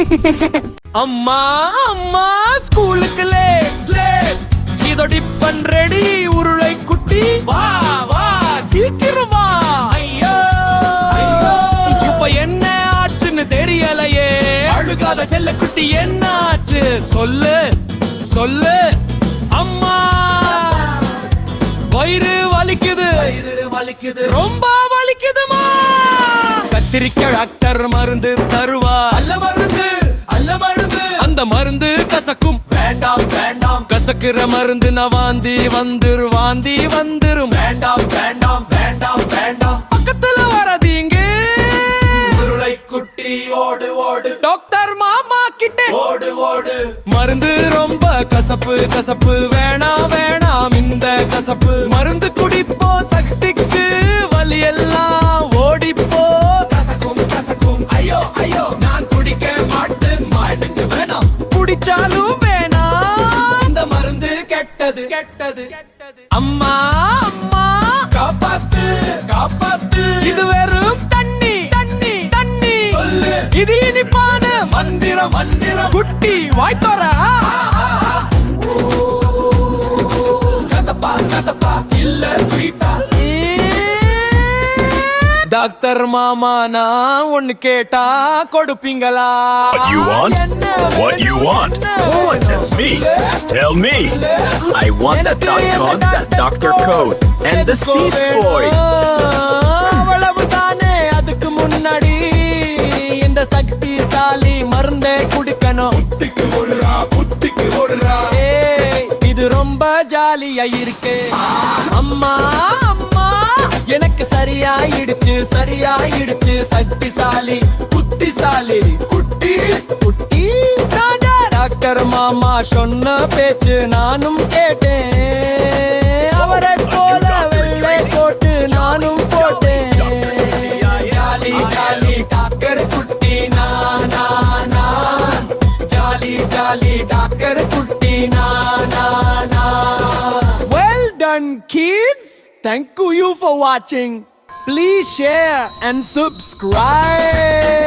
அம்மா அம்மா ஸ்கூலுக்கு லேட் லேட் இதோ டிப்பன் ரெடி உருளை குட்டி. வா வா சீக்கிரம் வா. ஐயோ இப்ப என்ன ஆச்சுன்னு தெரியலையே. அழுகாத செல்ல குட்டி என்ன ஆச்சு? சொல்லு சொல்லு. அம்மா வயிறு வலிக்குது. வயிறு வலிக்குது. ரொம்ப வலிக்குதுமா கத்திரிக்காய் டாக்டர் மருந்து தருவா அல்ல மருந்து அல்ல மருந்து அந்த மருந்து கசக்கும். வேண்டாம் வேண்டாம். கசக்குற மருந்து நான் வாந்தி வந்துரு வாந்தி வந்துரும். வேண்டாம் வேண்டாம் வேண்டாம் வேண்டாம். பக்கத்துல வராதீங்க உருளை குட்டி ஓடு ஓடு. டாக்டர் மாமா கிட்ட. ஓடு ஓடு. மருந்து ரொம்ப கசப்பு கசப்பு வேணாம் வேணாம். இந்த கசப்பு குடிச்சாலும் வேணாம் இந்த மருந்து கெட்டது. கெட்டது. அம்மா அம்மா. காப்பாத்து காப்பாத்து. இது வெறும் தண்ணி தண்ணி தண்ணி. இது இனிப்பான மந்திரம் மந்திரம். குட்டி வாய்த்தோர? கசப்பா கசப்பா. இல்ல ஸ்வீட்டா டாக்டர் மாமா நான் ஒன்னு கேட்டா கொடுப்பீங்களா What you want? What you want? Who wants me? Tell me. I want that dot com, that doctor code, and the Steez boy. அவ்வளவுதானே அதுக்கு முன்னாடி இந்த சக்திசாலி மருந்தே குடிக்கணும் புத்திக்கு ஓடுறா புத்திக்கு ஓடுறா ஏய் இது ரொம்ப ஜாலியா இருக்கு அம்மா சரியாயிடுச்சு சரியாயிடுச்சு. சக்திசாலி புத்திசாலி குட்டி குட்டி. டாக்டர் மாமா சொன்ன பேச்சு நானும் கேட்டேன். அவரை போல வெள்ளை போட்டு நானும் போட்டேன். ஜாலி ஜாலி டாக்கர் குட்டி நானா ஜாலி ஜாலி டாக்கர் குட்டி நானா well done kids thank you for வாட்சிங் Please share and subscribe.